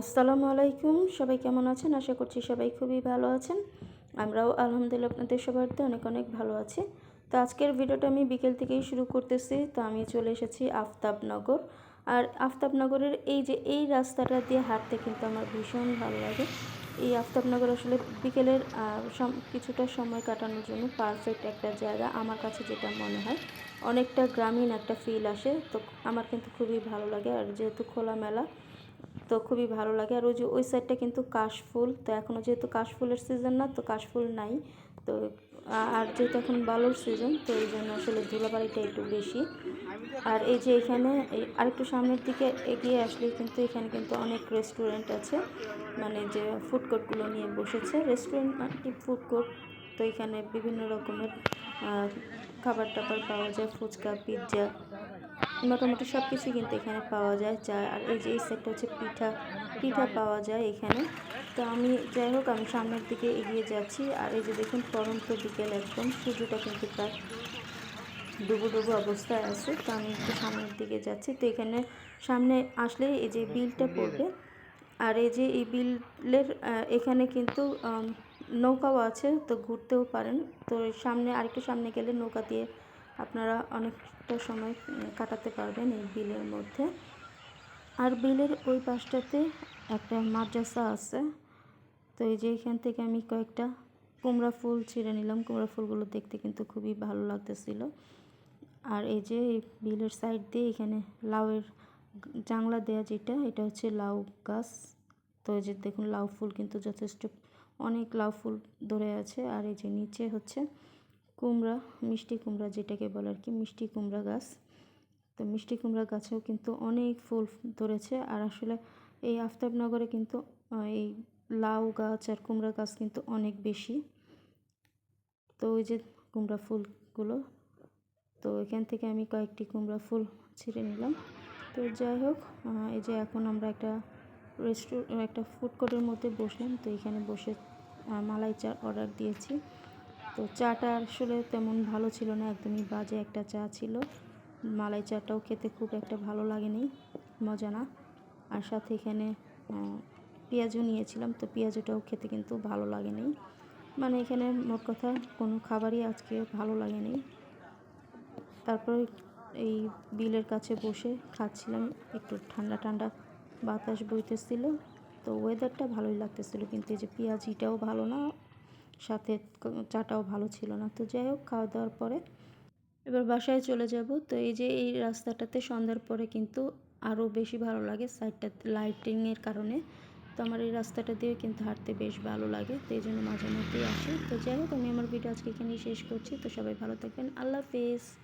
আসসালামু আলাইকুম। সবাই কেমন আছেন? আশা করছি সবাই খুবই ভালো আছেন। আমরাও আলহামদুলিল্লাহ আপনাদের সবারতে অনেক অনেক ভালো আছি। তো আজকের ভিডিওটা আমি বিকেল থেকেই শুরু করতেছি। তো আমি চলে এসেছি আফতাবনগর। আর আফতাবনগরের এই যে এই রাস্তাটা দিয়ে হাঁটতে কিন্তু আমার ভীষণ ভালো লাগে। এই আফতাবনগর আসলে বিকেলের কিছুটা সময় কাটানোর জন্য পারফেক্ট একটা জায়গা আমার কাছে যেটা মনে হয়। অনেকটা গ্রামীণ একটা ফিল আসে। তো আমার কিন্তু খুবই ভালো লাগে। আর যেহেতু খোলামেলা তো খুবই ভালো লাগে। আর ওই যে ওই সাইডটা কিন্তু কাশফুল। তো এখনও যেহেতু কাশফুলের সিজন না, তো কাশফুল নাই। তো আর যেহেতু এখন বালুর সিজন তো এই জন্য আসলে ধুলাবাড়িটা একটু বেশি। আর এই যে এখানে, এই আরেকটু সামনের দিকে এগিয়ে আসলে কিন্তু এখানে কিন্তু অনেক রেস্টুরেন্ট আছে। মানে যে ফুড কোর্টগুলো নিয়ে বসেছে। রেস্টুরেন্ট মানে ফুড কোর্ট তো এখানে বিভিন্ন রকমের খাবার টাবার পাওয়া যায়। ফুচকা পিৎজা মোটামুটি সব কিছুই কিন্তু এখানে পাওয়া যায়। চা আর এই যে এই সেটটা হচ্ছে পিঠা পিঠা পাওয়া যায় এখানে। তো আমি যাই হোক, আমি সামনের দিকে এগিয়ে যাচ্ছি। আর এই যে দেখুন, পরন্ত বিকেল একদম। সূর্যটা কিন্তু প্রায় ডুবো ডুবো অবস্থায় আছে। তো আমি একটু সামনের দিকে যাচ্ছি। তো এখানে সামনে আসলে এই যে বিলটা পড়বে। আর এই যে এই বিলের এখানে কিন্তু নৌকাও আছে। তো ঘুরতেও পারেন। তো সামনে, আরেকটু সামনে গেলে নৌকা দিয়ে আপনারা অনেকটা সময় কাটাতে পারবেন এই বিলের মধ্যে। আর বিলের ওই পাশটাতে একটা মাদ্রাসা আছে। তো এই যে এখান থেকে আমি কয়েকটা কুমড়া ফুল ছিঁড়ে নিলাম। কুমড়া ফুলগুলো দেখতে কিন্তু খুবই ভালো লাগতেছিল। আর এই যে এই বিলের সাইড দিয়ে এখানে লাউয়ের জাংলা দেয়া যেটা, এটা হচ্ছে লাউ গাছ। তো এই যে দেখুন, লাউ ফুল কিন্তু যথেষ্ট, অনেক লাউ ফুল ধরে আছে। আর এই যে নিচে হচ্ছে কুমড়া, মিষ্টি কুমড়া যেটাকে বলে আর কি, মিষ্টি কুমড়া গাছ। তো মিষ্টি কুমড়া গাছেও কিন্তু অনেক ফুল ধরেছে। আর আসলে এই আফতাবনগরে কিন্তু এই লাউ গাছ আর কুমড়া গাছ কিন্তু অনেক বেশি। তো ওই যে কুমড়া ফুলগুলো, তো এখান থেকে আমি কয়েকটি কুমড়া ফুল ছিঁড়ে নিলাম। তো যাই হোক এই যে এখন আমরা একটা রেস্টু, একটা ফুড কোর্টের মধ্যে বসলাম। তো এখানে বসে মালাই চা অর্ডার দিয়েছি। তো চাটা আসলে তেমন ভালো ছিল না, একদমই বাজে একটা চা ছিল। মালাই চাটাও খেতে খুব একটা ভালো লাগেনি, মজা না। আর সাথে এখানে পেঁয়াজও নিয়েছিলাম, তো পেঁয়াজটাও খেতে কিন্তু ভালো লাগেনি। মানে এখানে মোট কথা কোনো খাবারই আজকে ভালো লাগেনি। তারপর এই বিলের কাছে বসে খাচ্ছিলাম, একটু ঠান্ডা ঠান্ডা বাতাস বইতেছিল, তো ওয়েদারটা ভালোই লাগতেছিল, কিন্তু এই যে পেঁয়াজিটাও ভালো না সাথে চাটাও ভালো ছিল না। তো যাই হোক, খাওয়া দাওয়ার পরে এবার বাসায় চলে যাব। তো এই যে এই রাস্তাটাতে সন্ধ্যার পরে কিন্তু আরও বেশি ভালো লাগে সাইডটা লাইটিংয়ের কারণে। তো আমার এই রাস্তাটা দিয়ে কিন্তু হাঁটতে বেশ ভালো লাগে, তো এই জন্য মাঝে মধ্যেই আসি। তো যাই হোক, আমি আমার ভিডিও আজকে এখানেই শেষ করছি। তো সবাই ভালো থাকবেন। আল্লাহ হাফেজ।